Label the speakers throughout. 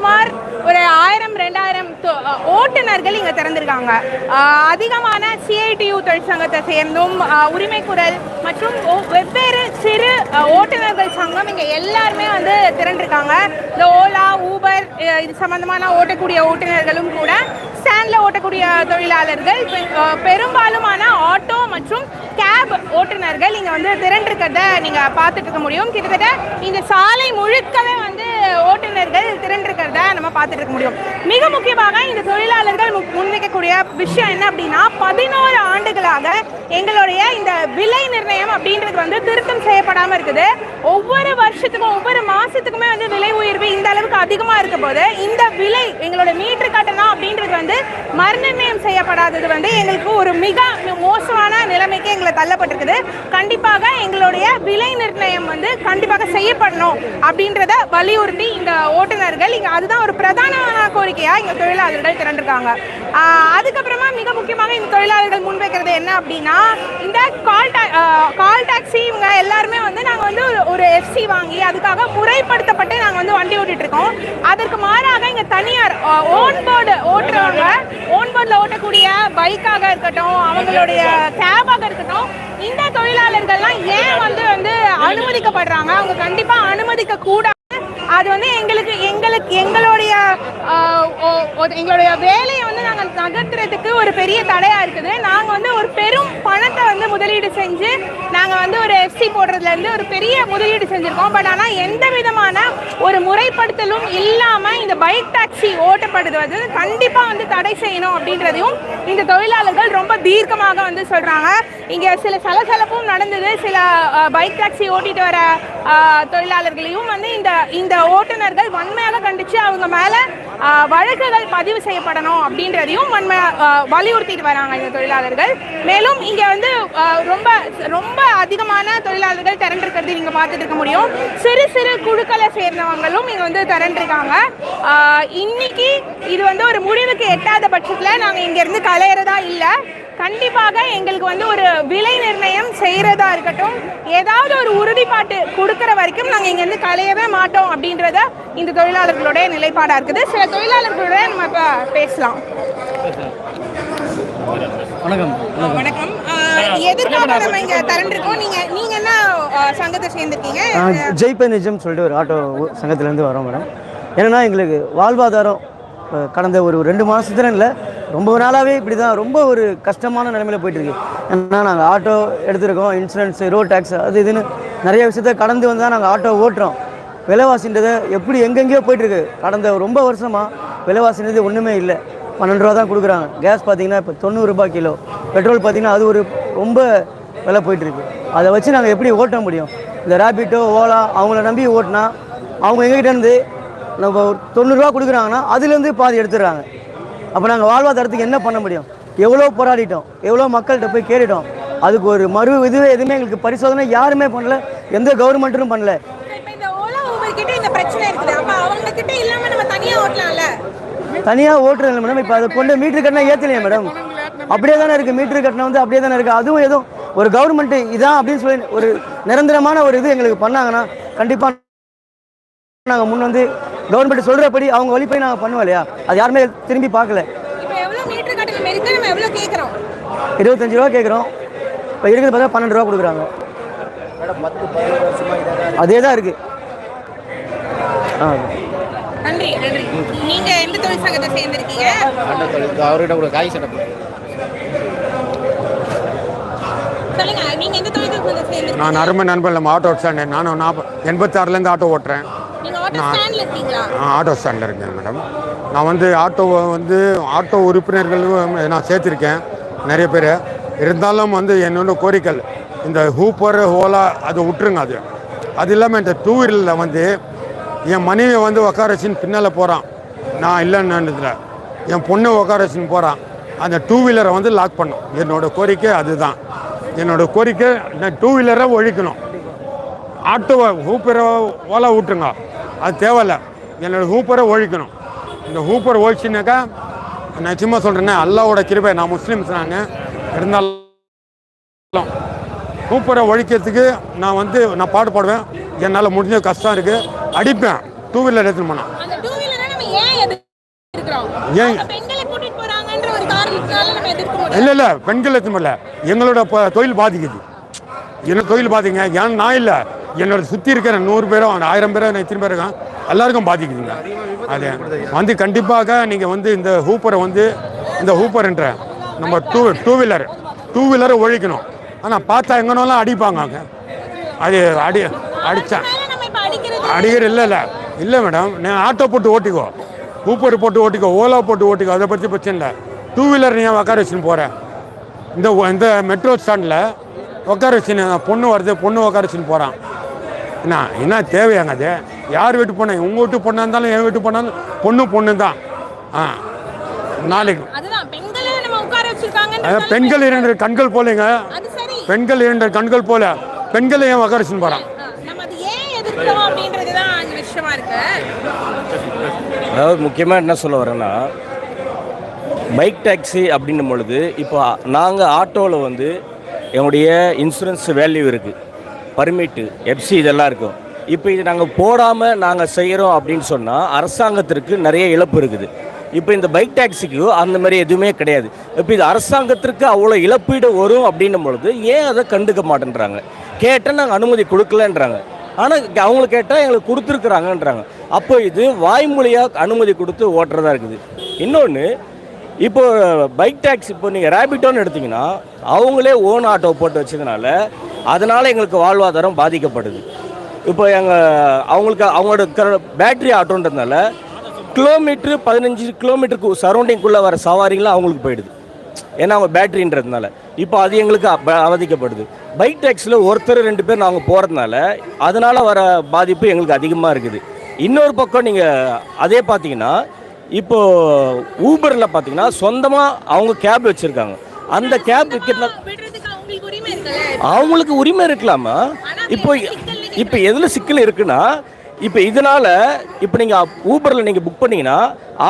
Speaker 1: சுமார் ஒரு ஆயிரம் ரெண்டாயிரம் தொ- ஓட்டுநர்கள் இங்கே திறந்திருக்காங்க. அதிகமான சிஐடியு தொழிற்சங்கத்தை சேர்ந்தும் உரிமை குரல் மற்றும் வெவ்வேறு சிறு ஓட்டுநர்கள் சங்கம் இங்கே எல்லாருமே வந்து திரண்டிருக்காங்க. இந்த ஓலா ஊபர் இது சம்மந்தமான ஓட்டக்கூடிய ஓட்டுநர்களும் கூட ஸ்டாண்டில் ஓட்டக்கூடிய தொழிலாளர்கள் பெ- பெரும்பாலுமான ஆட்டோ மற்றும் கேப் ஓட்டுநர்கள் இங்கே வந்து திரண்டிருக்கிறத நீங்கள் பார்த்துட்டு இருக்க முடியும். கிட்டத்தட்ட இந்த சாலை முழுக்கவே வந்து ஓட்டுநர்கள் திரண்டிருக்கிறத நம்ம பார்த்துட்டு இருக்க முடியும். மிக முக்கியமாக இந்த தொழிலாளர்கள் முன்வைக்கக்கூடிய விஷயம் என்ன அப்படின்னா பதினோரு ஆண்டுகளாக எங்களுடைய இந்த விலை நிர்ணயம் அப்படின்றது வந்து திருத்தம் செய்யப்படாமல் இருக்குது. ஒவ்வொரு வருஷத்துக்கும் ஒவ்வொரு மாசத்துக்குமே வந்து விலை உயர்வு இந்த அளவுக்கு அதிகமாக இருக்க போது இந்த விலை எங்களோட மீட்டர் கட்டணம் அப்படின்றது வந்து மறுநிர்ணயம் செய்யப்படாதது வந்து எங்களுக்கு ஒரு மிக மோசமான நிலைமைக்கு எங்களை தள்ளப்பட்டிருக்குது. கண்டிப்பாக எங்களுடைய விலை நிர்ணயம் வந்து கண்டிப்பாக செய்யப்படணும் அப்படின்றத வலியுறுத்தி இந்த ஓட்டுநர்கள் இங்கே அதுதான் ஒரு பிரதானமான கோரிக்கையா இங்கே தொழிலாளர்கள் திரண்டிருக்காங்க. அதுக்கப்புறமா மிக முக்கியமாக இந்த தொழிலாளர்கள் முன்வைக்கிறது என்ன அப்படின்னா இந்த கால் டா கால் டாக்ஸி இவங்க எல்லாருமே வந்து நாங்கள் வந்து ஒரு- ஒரு எஃப்சி வாங்கி அதுக்காக முறைப்படுத்தப்பட்டு நாங்கள் வந்து வண்டி ஓட்டிட்டு இருக்கோம் அதற்கு மாறாக இங்கே தனியார் ஓன் போர்டு ஓட்டுறவங்க ஓன் போர்டில் ஓட்டக்கூடிய பைக்காக இருக்கட்டும் அவங்களுடைய கேபாக இருக்கட்டும் இந்த தொழிலாளர்கள்லாம் ஏன் வந்து வந்து அனுமதிக்கப்படுறாங்க? அவங்க கண்டிப்பாக அனுமதிக்க கூடாது அது வந்து எங்களுக்கு எங்களுக்கு எங்களுடைய எங்களுடைய வேலையை வந்து நாங்கள் நகர்த்துறதுக்கு ஒரு பெரிய தடையாக இருக்குது. நாங்கள் வந்து ஒரு பெரும் பணத்தை வந்து முதலீடு செஞ்சு நாங்கள் வந்து ஒரு எஃப்சி போடுறதுலேருந்து ஒரு பெரிய முதலீடு செஞ்சுருக்கோம். பட் ஆனால் எந்த விதமான ஒரு முறைப்படுத்தலும் இல்லாமல் இந்த பைக் டாக்ஸி ஓட்டப்படுது. வந்து கண்டிப்பாக வந்து தடை செய்யணும் அப்படின்றதையும் இந்த தொழிலாளர்கள் ரொம்ப தீர்க்கமாக வந்து சொல்கிறாங்க இங்கே சில சலசலப்பும் நடந்தது. சில பைக் டாக்ஸி ஓட்டிட்டு வர தொழிலாளர்களையும் வந்து இந்த இந்த ஓட்டுநர்கள் வன்மையாக கண்டித்து அவங்க மேலே வழக்குகள் பதிவு செய்யப்படணும் அப்படின்றதையும் வன்மை வலியுறுத்திட்டு வராங்க இந்த தொழிலாளர்கள். மேலும் இங்கே வந்து ரொம்ப அதிகமான தொழிலாளர்கள் திரண்டிருக்கிறது நீங்கள் பார்த்துட்டு இருக்க முடியும். சிறு சிறு குழுக்களை சேர்ந்தவங்களும் இங்கே வந்து திரண்டிருக்காங்க இன்னைக்கு இது வந்து ஒரு முடிவுக்கு எட்டாத பட்சத்தில் நாங்கள் இங்கேருந்து கலையிறதா இல்லை. கண்டிப்பாக எங்களுக்கு வந்து ஒரு விலை நிர்ணயம் செய்கிறதா இருக்கட்டும். ஏதாவது ஒரு உறுதிப்பாட்டு கொடுக்குற வரைக்கும் நாங்கள் இங்கேருந்து கலையவே மாட்டோம் அப்படின்றத இந்த தொழிலாளர்களுடைய நிலைப்பாடாக இருக்குது. சில தொழிலாளர்களோட நம்ம இப்போ பேசலாம்.
Speaker 2: வணக்கம்.
Speaker 1: வணக்கம். எதிர்காக நம்ம இங்கே திரண்டிருக்கோம். நீங்கள் நீங்கள் என்ன ஆஹ், சங்கத்தை சேர்ந்துருக்கீங்க?
Speaker 2: நான் ஜெய்பே நிஜம் சொல்லிட்டு ஒரு ஆட்டோ சங்கத்திலேருந்து வரோம் மேடம். என்னென்னா எங்களுக்கு வாழ்வாதாரம் கடந்த ஒரு ரெண்டு மாதத்துல இல்லை ரொம்ப நாளாகவே இப்படி தான் ரொம்ப ஒரு கஷ்டமான நிலைமையில் போயிட்டுருக்கு. ஏன்னா நாங்கள் ஆட்டோ எடுத்திருக்கோம் இன்சூரன்ஸ் ரோட் டேக்ஸ் அது இதுன்னு நிறைய விஷயத்த கடந்து வந்து தான் நாங்கள் ஆட்டோ ஓட்டுறோம். விலைவாசின்றதை எப்படி எங்கெங்கேயோ போயிட்டுருக்கு. கடந்த ரொம்ப வருஷமாக விலைவாசின்றது ஒன்றுமே இல்லை. பன்னெண்டு ரூபா தான் கொடுக்குறாங்க. கேஸ் பார்த்தீங்கன்னா இப்போ தொண்ணூறுரூபா கிலோ. பெட்ரோல் பார்த்தீங்கன்னா அது ஒரு ரொம்ப விலை போயிட்டுருக்கு அதை வச்சு நாங்கள் எப்படி ஓட்ட முடியும்? இந்த ரேபிட்டோ ஓலா அவங்கள நம்பி ஓட்டினா அவங்க எங்ககிட்டேருந்து நம்ம தொண்ணூறுரூவா கொடுக்குறாங்கன்னா அதுலேருந்து பாதி எடுத்துடுறாங்க. அப்போ நாங்கள் வாழ்வாதாரத்துக்கு என்ன பண்ண முடியும்? எவ்வளோ போராடிட்டோம்? எவ்வளோ மக்கள்கிட்ட போய் கேட்டுட்டோம்? அதுக்கு ஒரு மறு இதுவே எதுவுமே எங்களுக்கு பரிசோதனை யாருமே பண்ணல. எந்த கவர்மெண்ட்டும் பண்ணல.
Speaker 1: இந்த பிரச்சனை இருக்குது. அப்போ இல்லாமல் நம்ம தனியாக ஓட்டலாம்ல?
Speaker 2: தனியாக ஓட்டுறது மேடம் இப்போ அதை கொண்டு மீட்ரு கட்டினா ஏற்றலையே மேடம் அப்படியே தானே இருக்குது மீட்ரு கட்டினா வந்து அப்படியே தானே இருக்குது அதுவும் எதுவும் ஒரு கவர்மெண்ட்டு இதான் அப்படின்னு சொல்லி ஒரு நிரந்தரமான ஒரு இது எங்களுக்கு பண்ணாங்கன்னா கண்டிப்பாக நாங்கள் முன் வந்து கவர்மெண்ட் சொல்கிறபடி அவங்க வழி போய் நாங்கள் பண்ணுவோம் இல்லையா? அது யாருமே திரும்பி பார்க்கல. இருபத்தஞ்சு ரூபா கேட்குறோம். இப்போ இருக்கிறது பார்த்தா பன்னெண்டு ரூபா கொடுக்குறாங்க. அதே தான் இருக்குது ஆ.
Speaker 1: நன்றி நன்றி. நீங்க எந்த தொழில் சங்கத்தை சேர்ந்திருக்கீங்க?
Speaker 3: அவர்கிட்ட கூட காய் சட்டை.
Speaker 1: சொல்லுங்க நீங்க எந்த தொழில் சங்கத்தை சேர்ந்திருக்கீங்க?
Speaker 3: நான் அருமை நண்பன் நம்ம ஆட்டோ ஸ்டாண்டு நானும் நாற்ப எண்பத்தாறுலேருந்து ஆட்டோ ஓட்டுறேன்.
Speaker 1: நீங்க ஆட்டோ ஸ்டாண்ட்ல இருக்கீங்களா?
Speaker 3: நான் ஆட்டோ ஸ்டாண்டில் இருக்கேன் மேடம் நான் வந்து ஆட்டோ வந்து ஆட்டோ உறுப்பினர்களும் நான் சேர்த்துருக்கேன் நிறைய பேர். இருந்தாலும் வந்து என்னோட கோரிக்கை இந்த ஹூப்பர் ஓலா அதை விட்டுருங்க அது. அது இல்லாமல் இந்த டூ வீலரில் வந்து என் மனைவி வந்து உட்கார வச்சுன்னு பின்னால் போகிறான் நான் இல்லைன்னு என் பொண்ணை உட்கார வச்சுன்னு போகிறான் அந்த டூ வீலரை வந்து லாக் பண்ணும் என்னோட கோரிக்கை அதுதான். என்னோட கோரிக்கை நான் டூ வீலரை ஒழிக்கணும். ஆட்டோவை ஹூப்பரை ஓலா விட்டுருங்க. அது தேவையில்ல. என்னோட ஹூப்பரை ஒழிக்கணும். இந்த ஹூப்பர் ஒழிச்சுனாக்கா நான் சும்மா சொல்கிறேன்னே அல்லாவோட கிருபை நான் முஸ்லீம்ஸ் நாங்கள் இருந்தாலும் ஹூப்பரை ஒழிக்கிறதுக்கு நான் வந்து நான் பாடுபாடுவேன். என்னால் முடிஞ்ச கஷ்டம் இருக்குது அடிப்பேன். டூ வீலர் எடுத்துன்னு
Speaker 1: நம்ம ஏன் பெண்களை
Speaker 3: இல்லை இல்லை பெண்கள் எத்தமில்ல எங்களோட ப- தொழில் பாதிக்குது. என்ன தொழில் பாதிங்க? ஏன் நான் இல்லை. என்னோட சுற்றி இருக்கிற நூறு பேரும் ஆயிரம் பேரும் எத்தனை பேர் இருக்கான் எல்லாருக்கும் பாதிக்குதுங்க. அது வந்து கண்டிப்பாக நீங்கள் வந்து இந்த ஹூப்பரை வந்து இந்த ஹூப்பர்ன்ற நம்ம டூ டூ வீலர் டூ வீலரை ஒழிக்கணும். ஆனால் பார்த்தா எங்கனாலும் அடிப்பாங்க அங்க. அது அடி அடித்தேன் அடிக்கிற இல்லை இல்லை. இல்லை மேடம் நான் ஆட்டோ போட்டு ஓட்டிக்கோ. ஊப்பர் போட்டு ஓட்டிக்கோ ஓலா போட்டு ஓட்டிக்கோ அதை பற்றி பிரச்சனை இல்லை. டூ வீலர் நீ உட்கார வச்சுன்னு போகிறேன் இந்த இந்த மெட்ரோ ஸ்டாண்டில் உட்கார வச்சுன்னு பொண்ணு வருது பொண்ணு உட்கார வச்சுன்னு போகிறான் என்ன என்ன தேவையாங்க அது? யார் வீட்டு பொண்ணு? உங்கள் வீட்டு பொண்ணாக இருந்தாலும் என் வீட்டு பொண்ணாலும் பொண்ணு பொண்ணு தான். ஆ. நாளைக்கு.
Speaker 1: பெண்களை
Speaker 3: இரண்டு கண்கள் போலேங்க. பெண்கள் இரண்டு கண்கள் போல. பெண்களை ஏன் உட்கார வச்சுன்னு போகிறான்
Speaker 1: ஆ, நம்ம அது ஏன் எதிர்க்கிறோம் அப்படின்றதுதான் அங்க விஷயமா இருக்கு
Speaker 4: அதாவது முக்கியமாக என்ன சொல்ல வரேன்னா பைக் டாக்ஸி அப்படின்னும் பொழுது இப்போ நாங்கள் ஆட்டோவில் வந்து எங்களுடைய இன்சூரன்ஸ் வேல்யூ இருக்குது பர்மிட்டு எஃப்சி இதெல்லாம் இருக்கும் இப்போ இது நாங்கள் போடாமல் நாங்கள் செய்கிறோம் அப்படின்னு சொன்னால் அரசாங்கத்திற்கு நிறைய இழப்பு இருக்குது. இப்போ இந்த பைக் டாக்ஸிக்கு அந்த மாதிரி எதுவுமே கிடையாது. இப்போ இது அரசாங்கத்திற்கு அவ்வளோ இழப்பீடு வரும் அப்படின்னும் பொழுது ஏன் அதை கண்டுக்க மாட்டேன்றாங்க? கேட்டால் நாங்கள் அனுமதி கொடுக்கலன்றாங்க. ஆனால் அவங்களுக்கு கேட்டால் எங்களுக்கு கொடுத்துருக்குறாங்கன்றாங்க. அப்போ இது வாய்மொழியாக அனுமதி கொடுத்து ஓட்டுறதா இருக்குது. இன்னொன்று இப்போ பைக் டேக்ஸ் இப்போ நீங்கள் ரேபிட்டோன்னு எடுத்தீங்கன்னா அவங்களே ஓன் ஆட்டோ போட்டு வச்சதுனால அதனால் எங்களுக்கு வாழ்வாதாரம் பாதிக்கப்படுது. இப்போ எங்கள் அவங்களுக்கு அவங்களோட பேட்ரி ஆட்டோன்றதுனால கிலோமீட்ரு பதினஞ்சு கிலோமீட்டருக்கு சரௌண்டிங்குள்ளே வர சவாரிங்களாம் அவங்களுக்கு போயிடுது. ஏன்னா அவங்க பேட்டரின்றதுனால. இப்போ அது எங்களுக்கு அவதிக்கப்படுது. பைக் டேக்ஸில் ஒருத்தர் ரெண்டு பேர் நாங்கள் போகிறதுனால அதனால் வர பாதிப்பு எங்களுக்கு அதிகமாக இருக்குது. இன்னொரு பக்கம் நீங்கள் அதே பார்த்தீங்கன்னா இப்போ ஊபரில் பார்த்தீங்கன்னா சொந்தமாக அவங்க கேப் வச்சுருக்காங்க. அந்த கேப்
Speaker 1: விடுறதுக்கு அவங்களுக்கு உரிமை
Speaker 4: இருக்கலாமா? இப்போ இப்போ எதில் சிக்கல் இருக்குன்னா இப்போ இதனால இப்போ நீங்கள் ஊபரில் நீங்கள் புக் பண்ணீங்கன்னா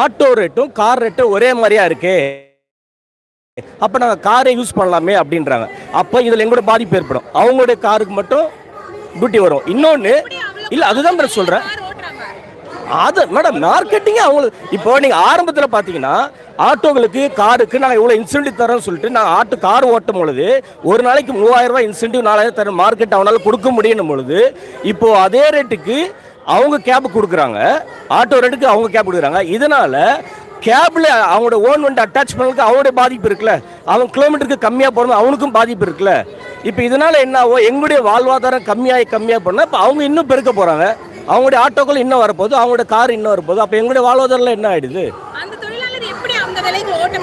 Speaker 4: ஆட்டோ ரேட்டும் கார் ரேட்டும் ஒரே மாதிரியா இருக்கே. அப்போ நாங்கள் காரை யூஸ் பண்ணலாமே அப்படின்றாங்க. அப்போ இதில் எங்களோட பாதிப்பு ஏற்படும். அவங்களுடைய காருக்கு மட்டும் டியூட்டி வரும். இன்னொன்று இல்லை அதுதான் நான் சொல்கிறேன் அது மேடம் மார்க்கெட்டிங்கே அவங்களுக்கு இப்போ நீங்கள் ஆரம்பத்தில் பார்த்தீங்கன்னா ஆட்டோகளுக்கு காருக்கு நாங்கள் இவ்வளோ இன்சென்டிவ் தரோம்னு சொல்லிட்டு நாங்கள் ஆட்டோ கார் ஓட்டும் பொழுது ஒரு நாளைக்கு மூவாயிரம் ரூபாய் இன்சென்டிவ் நாலாயிரம் தர மார்க்கெட் அவனால் கொடுக்க முடியும் பொழுது இப்போது அதே ரேட்டுக்கு அவங்க கேப் கொடுக்குறாங்க. ஆட்டோ ரேட்டுக்கு அவங்க கேப் கொடுக்குறாங்க. இதனால் கேப்ல அவங்களோட ஓன் வண்டி அட்டாச் பண்ணதுக்கு அவனுடைய பாதிப்பு இருக்குல்ல. அவன் கிலோமீட்டருக்கு கம்மியாக போகிறது அவனுக்கும் பாதிப்பு இருக்குல்ல. இப்போ இதனால என்ன ஆகும் எங்களுடைய வாழ்வாதாரம் கம்மியாகி கம்மியாக போனால் இப்போ அவங்க இன்னும் பெருக்க போகிறாங்க அவங்களுடைய ஆட்டோக்கள் இன்னும் வரப்போகுது அவங்களுடைய கார் இன்னும் வரப்போகுது. அப்போ எங்களுடைய வாழ்வாதாரம்லாம் என்ன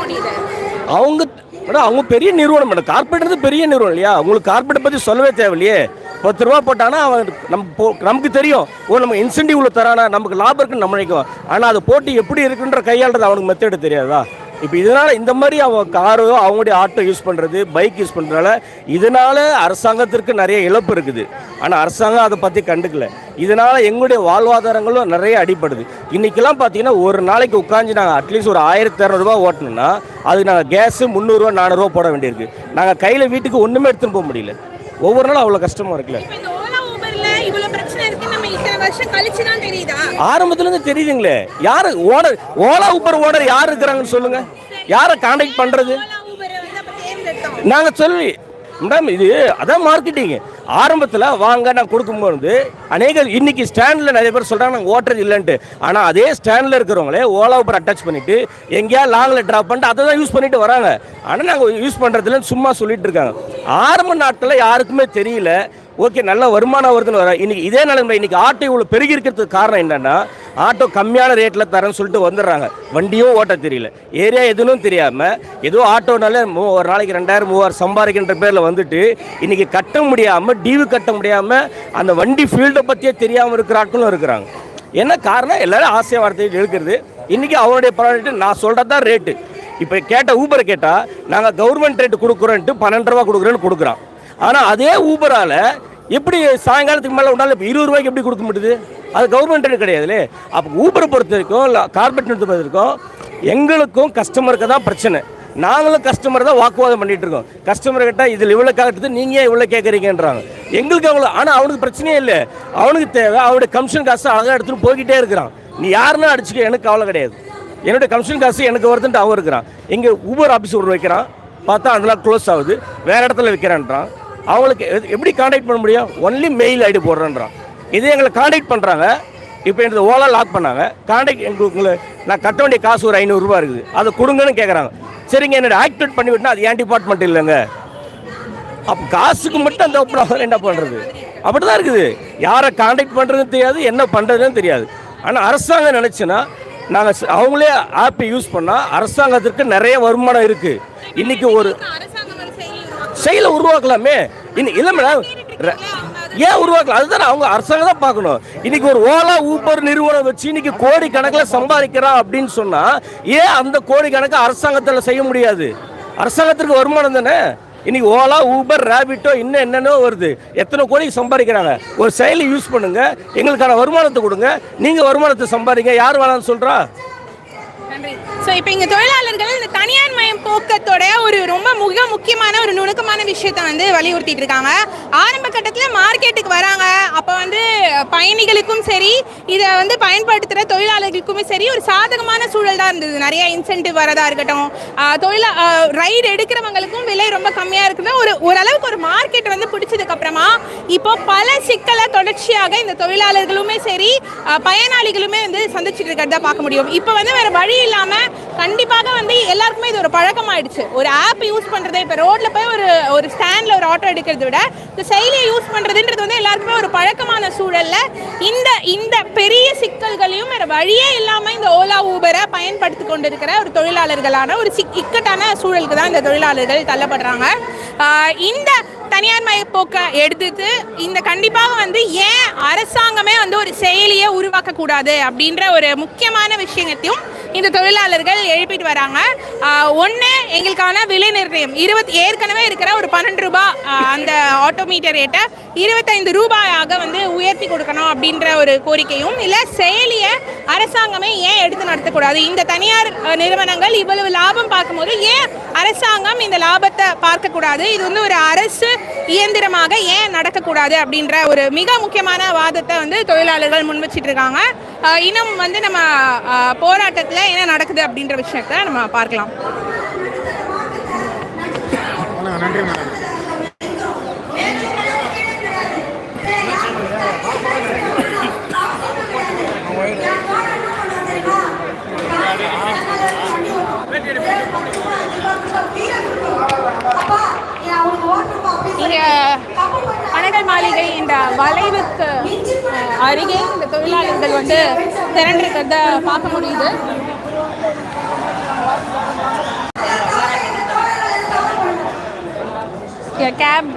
Speaker 1: முடியுது?
Speaker 4: அவங்க மேடம் அவங்க பெரிய நிறுவனம் மேடம் கார்பரேட் பெரிய நிறுவனம் இல்லையா? உங்களுக்கு கார்பரேட் பற்றி சொல்லவே தேவையில்லையே. பத்து ரூபா போட்டானா அவன் நம்ம போ நமக்கு தெரியும். ஓ நம்ம இன்சென்டிவ் உள்ள தரானா நமக்கு லாபம் இருக்குன்னு நம்ம நினைக்கும் ஆனால் அதை போட்டு எப்படி இருக்குன்ற கையாளுறது அவனுக்கு மெத்தேடு தெரியாதா? இப்போ இதனால் இந்த மாதிரி அவன் காரோ அவங்களுடைய ஆட்டோ யூஸ் பண்ணுறது பைக் யூஸ் பண்ணுறதுனால இதனால் அரசாங்கத்திற்கு நிறைய இழப்பு இருக்குது. ஆனால் அரசாங்கம் அதை பற்றி கண்டுக்கல. இதனால் எங்களுடைய வாழ்வாதாரங்களும் நிறைய அடிப்படுது இன்றைக்கெல்லாம் பார்த்தீங்கன்னா ஒரு நாளைக்கு உட்காந்து நாங்கள் அட்லீஸ்ட் ஒரு ஆயிரத்தி இரநூறுபா ஓட்டணும்னா அதுக்கு நாங்கள் கேஸு முந்நூறுரூவா நானூறுரூவா போட வேண்டியிருக்கு. நாங்கள் கையில் வீட்டுக்கு ஒன்றுமே எடுத்துன்னு போக முடியல. ஒவ்வொரு நாளும் அவ்வளோ கஷ்டமாக இருக்குல்ல? ஆரம்பத்துலேருந்து தெரியுதுங்களே. யாரு ஓனர் ஓலா ஊபர் ஓனர் யார் இருக்கிறாங்கன்னு சொல்லுங்க. யாரை காண்டாக்ட் பண்ணுறது நாங்கள் சொல்லி மேடம் இது அதான் மார்க்கெட்டிங் ஆரம்பத்தில் வாங்க நான் கொடுக்கும்போது அநேகர் இன்னைக்கு ஸ்டாண்டில் நிறைய பேர் சொல்கிறாங்க நாங்கள் ஓட்டுறது இல்லைன்ட்டு. ஆனால் அதே ஸ்டாண்டில் இருக்கிறவங்களே ஓலா ஊபர் அட்டாச் பண்ணிவிட்டு எங்கேயா லாங்கில் ட்ராப் பண்ணிட்டு அதை தான் யூஸ் பண்ணிட்டு வராங்க. ஆனால் நாங்கள் யூஸ் பண்ணுறதுலன்னு சும்மா சொல்லிட்டு இருக்காங்க. ஆரம்ப நாட்களில் யாருக்குமே தெரியல. ஓகே நல்ல வருமானம் வருதுன்னு வர இன்னைக்கு இதே நிலைமை இன்னைக்கு ஆட்டோ இவ்வளோ பெருகி இருக்கிறதுக்கு காரணம் என்னென்னா ஆட்டோ கம்மியான ரேட்டில் தரேன்னு சொல்லிட்டு வந்துடுறாங்க. வண்டியும் ஓட்ட தெரியல. ஏரியா எதுவும் தெரியாமல் ஏதோ ஆட்டோனால மூ- ஒரு நாளைக்கு ரெண்டாயிரம் மூவாயிரம் சம்பாதிக்கின்ற பேரில் வந்துட்டு இன்றைக்கி கட்ட முடியாமல் டீவு கட்ட முடியாமல் அந்த வண்டி ஃபீல்டை பற்றியே தெரியாமல் இருக்கிற ஆட்களும் இருக்கிறாங்க. என்ன காரணம்? எல்லாரும் ஆசை வார்த்தைகள் இருக்கிறது இன்றைக்கி அவனுடைய ப்ராடக்ட்டு நான் சொல்கிறது தான் ரேட்டு இப்போ கேட்ட ஊபரை கேட்டால் நாங்கள் கவர்மெண்ட் ரேட்டு கொடுக்குறோன்ட்டு பன்னெண்டு ரூபா கொடுக்குறேன்னு கொடுக்குறான். ஆனால் அதே ஊபரால் எப்படி சாயங்காலத்துக்கு மேலே உண்டாலும் இப்போ இருபது ரூபாய்க்கு எப்படி கொடுக்க முடியுது? அது கவர்மெண்ட் ரேட் கிடையாதுல்லே அப்போ ஊபரை பொறுத்த வரைக்கும் இல்லை கார்பரேட் பொறுத்த வரைக்கும் எங்களுக்கும் கஸ்டமருக்கு தான் பிரச்சனை. நாங்களும் கஸ்டமர் தான் வாக்குவாதம் பண்ணிட்டு இருக்கோம் கஸ்டமர் கிட்ட இதில் இவ்வளோ காட்டுது நீங்கள் ஏன் இவ்வளோ கேட்குறீங்கன்றாங்க எங்களுக்கு அவ்வளோ ஆனால் அவனுக்கு பிரச்சனையே இல்லை. அவனுக்கு தேவை அவனுடைய கமிஷன் காசு அழகாக எடுத்துகிட்டு போய்கிட்டே இருக்கிறான். நீ யாருன்னா அடிச்சுக்க எனக்கு கவலை கிடையாது. என்னுடைய கமிஷன் காசு எனக்கு வருதுன்ட்டு அவன் இருக்கிறான். இங்கே ஊபர் ஆஃபீஸ் ஒரு வைக்கிறான். பார்த்தா அதெல்லாம் க்ளோஸ் ஆகுது. வேறு இடத்துல வைக்கிறான்றான். அவங்களுக்கு எப்படி காண்டாக்ட் பண்ண முடியும்? ஒன்லி மெயில் ஐடி போடுறேன்றான். இதே எங்களை காண்டாக்ட் பண்ணுறாங்க இப்போ எனது ஓலா லாக் பண்ணாங்க. காண்டாக்ட் எங்களுக்கு உங்களை நான் கட்ட வேண்டிய காசு ஒரு ஐநூறுரூவா இருக்குது. அதை கொடுங்கன்னு கேட்குறாங்க சரிங்க என்னோட ஆக்டிவேட் பண்ணி விட்டுனா அது என் டிபார்ட்மெண்ட் இல்லைங்க? அப்போ காசுக்கு மட்டும் அந்த ஓப்பன் என்ன பண்ணுறது அப்படி தான் இருக்குது. யாரை காண்டாக்ட் பண்ணுறதுன்னு தெரியாது என்ன பண்ணுறதுன்னு தெரியாது. ஆனால் அரசாங்கம் நினச்சுன்னா நாங்கள் அவங்களே ஆப்பை யூஸ் பண்ணால் அரசாங்கத்திற்கு நிறைய வருமானம் இருக்குது இன்றைக்கி ஒரு
Speaker 1: செயலி உருவாக்கி-
Speaker 4: செயலை உருவாக்கலாமே. இன்னும் இல்லை மேடம் ஏன் உருவாக்கலாம் அதுதானே அவங்க அரசாங்கம் தான் பார்க்கணும். இன்னைக்கு ஒரு ஓலா ஊபர் நிறுவனம் வச்சு இன்னைக்கு கோடி கணக்கில் சம்பாதிக்கிறான் அப்படின்னு சொன்னா ஏன் அந்த கோடி கணக்கு அரசாங்கத்தில் செய்ய முடியாது? அரசாங்கத்திற்கு வருமானம் தானே? இன்னைக்கு ஓலா ஊபர் ரேபிட்டோ இன்னும் என்னென்னோ வருது. எத்தனை கோடி சம்பாதிக்கிறாங்க? ஒரு செயலி யூஸ் பண்ணுங்க. எங்களுக்கான வருமானத்தை கொடுங்க. நீங்க வருமானத்தை சம்பாதிங்க. யார் வேணாம்னு சொல்றா?
Speaker 1: ஸோ இப்போ இங்கே தொழிலாளர்கள் இந்த தனியார் மயம் போக்கத்தோட ஒரு ரொம்ப மிக முக்கியமான ஒரு நுணுக்கமான விஷயத்தை வந்து வலியுறுத்திட்டு இருக்காங்க. ஆரம்ப கட்டத்தில் மார்க்கெட்டுக்கு வராங்க. அப்போ வந்து பயணிகளுக்கும் சரி இதை வந்து பயன்படுத்துகிற தொழிலாளர்களுக்குமே சரி ஒரு சாதகமான சூழல் தான் இருந்தது. நிறைய இன்சென்டிவ் வரதா இருக்கட்டும் தொழிலா ரைடு எடுக்கிறவங்களுக்கும் விலை ரொம்ப கம்மியாக இருக்குது ஒரு ஓரளவுக்கு ஒரு மார்க்கெட் வந்து பிடிச்சதுக்கு அப்புறமா இப்போ பல சிக்கலை தொடர்ச்சியாக இந்த தொழிலாளர்களுமே சரி பயனாளிகளுமே வந்து சந்திச்சுட்டு இருக்கிறத பார்க்க முடியும். இப்போ வந்து வேற வழி இல்லாம கண்டிப்பாக வந்து எல்லாருக்குமே இது ஒரு பழக்கம் ஆயிடுச்சு ஒரு ஆப் யூஸ் பண்றது இப்போ ரோட்ல போய் ஒரு ஒரு ஸ்டாண்ட்ல ஒரு ஆட்டோ எடுக்கிறத விட இந்த செயலியை யூஸ் பண்றதுன்றது வந்து எல்லாருக்குமே ஒரு பழக்கமான சூழல்ல இந்த இந்த பெரிய சிக்கல்களையும் வேற வழியே இல்லாம இந்த ஓலா ஊபரை பயன்படுத்தி கொண்டிருக்கிற ஒரு தொழிலாளர்களான ஒரு சிக் இக்கட்டான சூழலுக்கு தான் இந்த தொழிலாளர்கள் தள்ளப்படுறாங்க. இந்த தனியார் மயப்போக்கை எடுத்துட்டு இந்த கண்டிப்பாக வந்து ஏன் அரசாங்கமே வந்து ஒரு செயலியை உருவாக்க கூடாது அப்படின்ற ஒரு முக்கியமான விஷயத்தையும் இந்த தொழிலாளர்கள் எழுப்பிட்டு வராங்க. ஒன்று எங்களுக்கான விலை நிர்ணயம். இருபத்தி ஏற்கனவே இருக்கிற ஒரு பன்னெண்டு ரூபாய் அந்த ஆட்டோமீட்டர் ரேட்டை இருபத்தைந்து ரூபாயாக வந்து உயர்த்தி கொடுக்கணும் அப்படின்ற ஒரு கோரிக்கையும் இல்லை செயலியை அரசாங்கமே ஏன் எடுத்து நடத்தக்கூடாது? இந்த தனியார் நிறுவனங்கள் இவ்வளவு லாபம் பார்க்கும்போது ஏன் அரசாங்கம் இந்த லாபத்தை பார்க்கக்கூடாது? இது வந்து ஒரு அரசு இயந்திரமாக ஏன் நடக்கக்கூடாது அப்படின்ற ஒரு மிக முக்கியமான வாதத்தை வந்து தொழிலாளர்கள் முன் வச்சிட்டு இருக்காங்க இன்னும் வந்து நம்ம போராட்டத்தில் என்ன நடக்குது அப்படின்ற விஷயத்தை நம்ம பார்க்கலாம்.
Speaker 3: நன்றி மேடம்
Speaker 1: இங்க பனகல் மாளிகை என்ற வளைவுக்கு அருகே இந்த தொழிலாளர்கள் வந்து திரண்டிருக்கிறத பார்க்க முடியுது. கேப்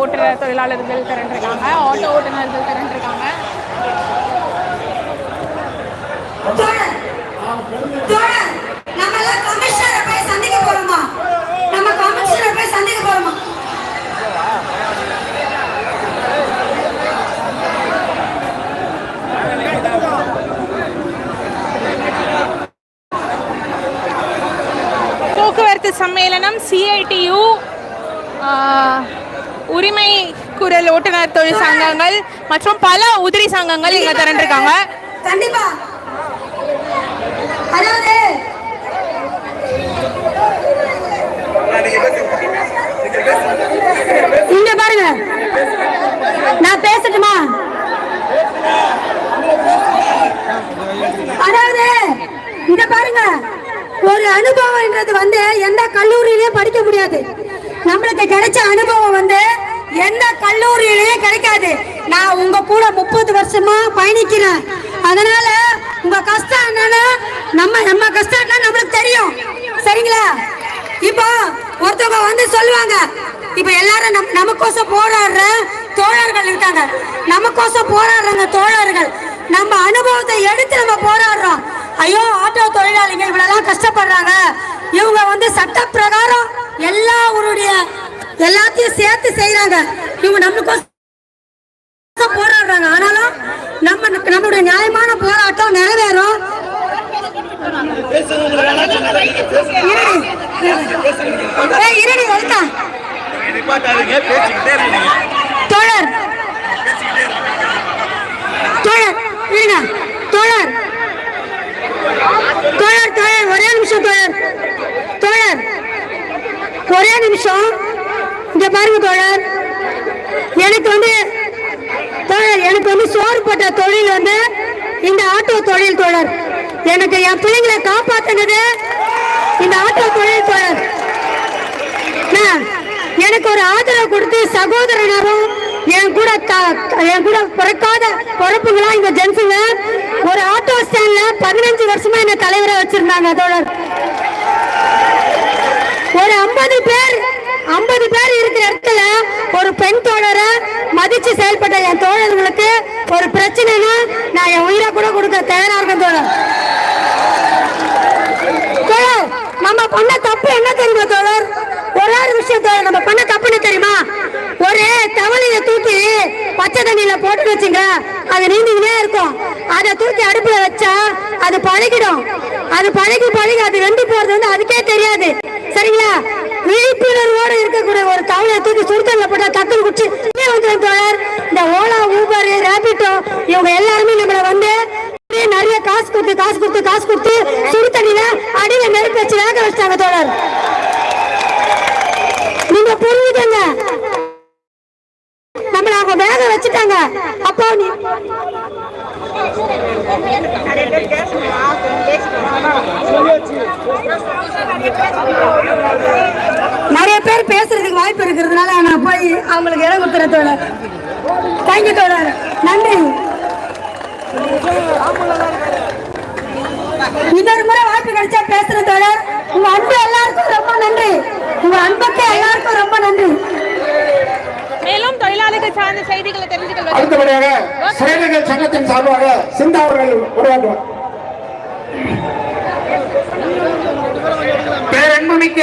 Speaker 1: ஓட்டுற தொழிலாளர்கள் திரண்டிருக்காங்க ஆட்டோ ஓட்டுநர்கள் திரண்டிருக்காங்க
Speaker 5: தோழர், தோழர், நம்ம எல்லாம் கமிஷனரை போய் சந்திக்க போறோமா நம்ம கமிஷனரை போய் சந்திக்க போறோமா
Speaker 1: போக்குவரத்து சம்மேளனம் சிஐடியு உரிமை குரல் ஓட்டுநர் தொழில் சங்கங்கள் மற்றும் பல உதிரி சங்கங்கள் இங்க திரண்டிருக்காங்க.
Speaker 5: கண்டிப்பா. அதாவது இங்க பாருங்க. நான் பேசட்டுமா? அதாவது இங்க பாருங்க. ஒரு அனுபவம்ன்றது வந்து எந்த கல்லூரியிலயும் படிக்க முடியாது. நம்மளுக்கு கிடைச்ச அனுபவம் வந்து எந்த கல்லூரியிலையும் கிடைக்காது. நான் உங்க கூட முப்பது வருஷமா பயணிக்கிறேன். அதனால உங்க கஷ்டம் என்னன்னா நம்ம நம்ம கஷ்டம் என்ன நம்மளுக்கு தெரியும். சரிங்களா? இப்போ ஒருத்தவங்க வந்து சொல்லுவாங்க இப்ப எல்லாரும் நம் நமக்கோசம் போராடுற தோழர்கள் இருக்காங்க. நமக்கோசம் போராடுறாங்க தோழர்கள். நம்ம அனுபவத்தை எடுத்து நம்ம போராடுறோம். ஐயோ ஆட்டோ தொழிலாளிங்க இவ்வளோலாம் கஷ்டப்படுறாங்க. இவங்க வந்து சட்ட பிரகாரம் எல்லாருடைய எல்லாத்தையும் சேர்த்து செய்யறாங்க இவங்க நம்மளுக்கோசம் போராடுறாங்க. ஆனாலும் நம்ம நம்மளுடைய நியாயமான போராட்டம் நிறைவேறும். ஏய், இருடி வருத்தா தோழர். தோழர் இருங்க. தோழர். நிமிஷம் தோழர். தோழர் ஒரே நிமிஷம். இங்க பாருங்க தோழர். எனக்கு வந்து தோழர் எனக்கு வந்து சோறு போட்ட தொழில் வந்து இந்த ஆட்டோ தொழில் தோழர். எனக்கு என் பிள்ளைங்களை காப்பாத்தினது இந்த ஆட்டோ தொழில் தோழர். எனக்கு ஒரு ஆதரவு கொடுத்து சகோதரனரும் என் கூட என் கூட பிறக்காத பொறுப்புங்களா இந்த ஜென்ஸுங்க ஒரு ஆட்டோ ஸ்டாண்ட்ல பதினஞ்சு வருஷமா என்ன தலைவரை வச்சிருந்தாங்க தோழர் ஒரு ஐம்பது பேர் ஐம்பது பேர் இருக்கிற இடத்துல ஒரு பெண் தோழரை மதிச்சு செயல்பட்ட என் தோழர்களுக்கு ஒரு பிரச்சனைனா நான் என் உயிரை கூட கொடுக்க தயாரா இருக்கேன் தோழர். தோழர் நம்ம பண்ண தப்பு என்ன தெரியுமா தோழர்? ஒரே ஒரு விஷயம் தோழர் நம்ம பண்ண தப்புன்னு தெரியுமா? ஒரு தவளைய தூக்கி பச்சை தண்ணியில போட்டு வச்சுங்க அது நீந்திக்கிட்டே இருக்கும். அதை தூக்கி அடுப்புல வச்சா அது பழகிடும். அது பழகி பழகி அது வெந்து போறது வந்து அதுக்கே தெரியாது. சரிங்களா? விழிப்புணர்வோடு இருக்கக்கூடிய ஒரு தவளையை தூக்கி சுடுதல்ல போட்டா டக்குன்னு குடிச்சு வந்து தோழர் இந்த ஓலா ஊபர் ரேபிட்டோ இவங்க எல்லாருமே நம்மள வந்து நிறைய காசு கொடுத்து காசு கொடுத்து காசு கொடுத்து சுடு தண்ணியில அடியில நெருப்பு வச்சு வேக வச்சாங்க தோழர். நீங்க புரிஞ்சுக்கங்க. நம்மள அவங்க வேக வச்சுட்டாங்க. அப்போ நீ நிறைய எல்லாரும் பேசுறதுக்கு வாய்ப்பு இருக்கிறதுனால நான் போய் அவங்களுக்கு இடம் கொடுத்துறேன் தோழர். தேங்க்யூ தோழர். நன்றி. இன்னொரு முறை வாய்ப்பு கிடைச்சா பேசுற தோழர். உங்க அன்பு எல்லாருக்கும் ரொம்ப நன்றி. உங்க அன்புக்கு எல்லாருக்கும் ரொம்ப நன்றி.
Speaker 1: மேலும் தொழிலாளர்கள் சார்ந்த செய்திகளை தெரிஞ்சுக்கொள்வது
Speaker 6: அடுத்தபடியாக செயலர்கள் சங்கத்தின் சார்பாக சிந்தா அவர்கள் உரையாடுவார் பேரன்புமிக்க